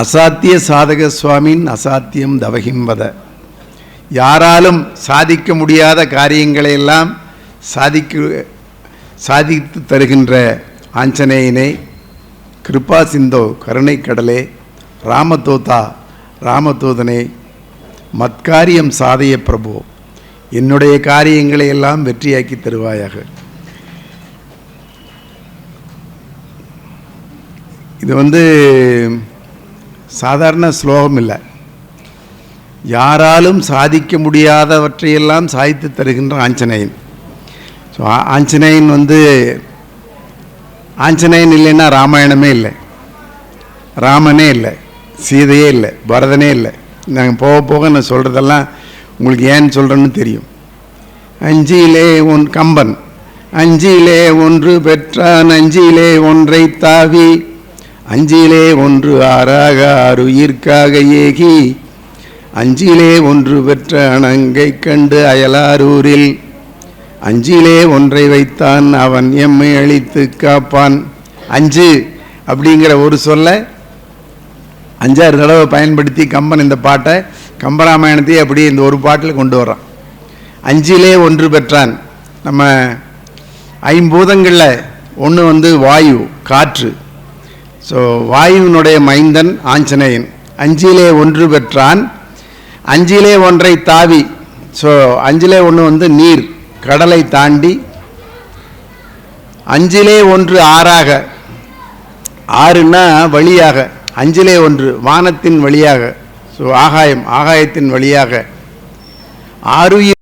அசாத்திய சாதக சுவாமின் அசாத்தியம் தவகிம்பத யாராலும் சாதிக்க முடியாத காரியங்களை எல்லாம் சாதிக்க சாதித்து தருகின்ற ஆஞ்சநேயனை கிருபா சிந்தோ கருணை கடலே ராமதூதா ராமதூதனே மத்காரியம் சாதைய பிரபு என்னுடைய காரியங்களை எல்லாம் வெற்றியாக்கி தருவாயாக. இது வந்து சாதாரண ஸ்லோகம் இல்லை. யாராலும் சாதிக்க முடியாதவற்றையெல்லாம் சாதித்து தருகின்ற ஆஞ்சநேயன். ஸோ ஆஞ்சநேயன் வந்து ஆஞ்சநேயன் இல்லைன்னா ராமாயணமே இல்லை. ராமனே இல்லை சீதையே இல்லை பரதனே இல்லை. நாங்கள் போக போக நான் சொல்கிறதெல்லாம் உங்களுக்கு ஏன்னு சொல்கிறேன்னு தெரியும். அஞ்சிலே ஒன் கம்பன் அஞ்சிலே ஒன்று பெற்றான் அஞ்சிலே ஒன்றை தாவி அஞ்சிலே ஒன்று ஆறாக ஆறுயிர்க்காக ஏகி அஞ்சிலே ஒன்று பெற்ற அணங்கை கண்டு அயலாரூரில் அஞ்சிலே ஒன்றை வைத்தான் அவன் எம்மை அழித்து காப்பான். அஞ்சு அப்படிங்கிற ஒரு சொல்ல அஞ்சாறு தடவை பயன்படுத்தி கம்பன் இந்த பாட்டை கம்பராமாயணத்தையே அப்படியே இந்த ஒரு பாட்டில் கொண்டு வர்றான். அஞ்சிலே ஒன்று பெற்றான். நம்ம ஐம்பூதங்களில் ஒன்று வந்து வாயு காற்று. ஸோ வாயுவினுடைய மைந்தன் ஆஞ்சநேயன். அஞ்சிலே ஒன்று பெற்றான். அஞ்சிலே ஒன்றை தாவி. ஸோ அஞ்சிலே ஒன்று வந்து நீர் கடலை தாண்டி. அஞ்சிலே ஒன்று ஆறாக. ஆறுனா வழியாக. அஞ்சிலே ஒன்று வானத்தின் வழியாக. ஸோ ஆகாயம் ஆகாயத்தின் வழியாக. ஆறுயிர்